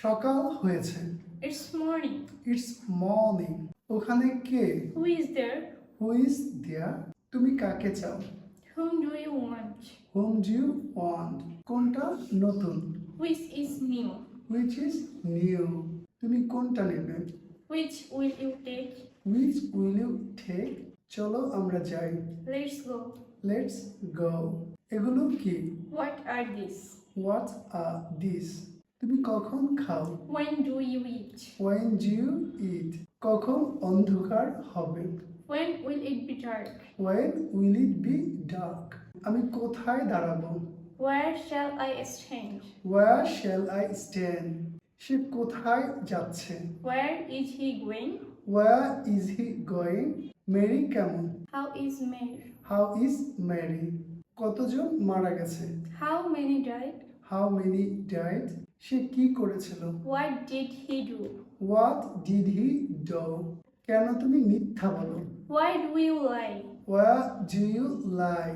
সকাল হয়েছে It's morning. It's morning ওখানে কে Who is there? Who is there তুমি কাকে চাও Whom do you want? Whom you want কোনটা নতুন Which is new? Which is new তুমি কোনটা নেবে Which will you take? Which will you take চলো আমরা যাই Let's go. লেটস গো এগুলো কি What are these? What are these তুমি কখন খাও When do you eat? When you eat কখন অন্ধকার হবে When will it be dark? When will it be dark আমি কোথায় দাঁড়াবো Where shall I stand? Where shall I stand সে কোথায় যাচ্ছে Where is he going? Where is he going Mary কেমন How is Mary? How is Mary কতজন মারা গেছে How many died? How many died সে কি করেছিল? What did he do? What did he do কেন তুমি মিথ্যা বলো? Why do you lie? Why do you lie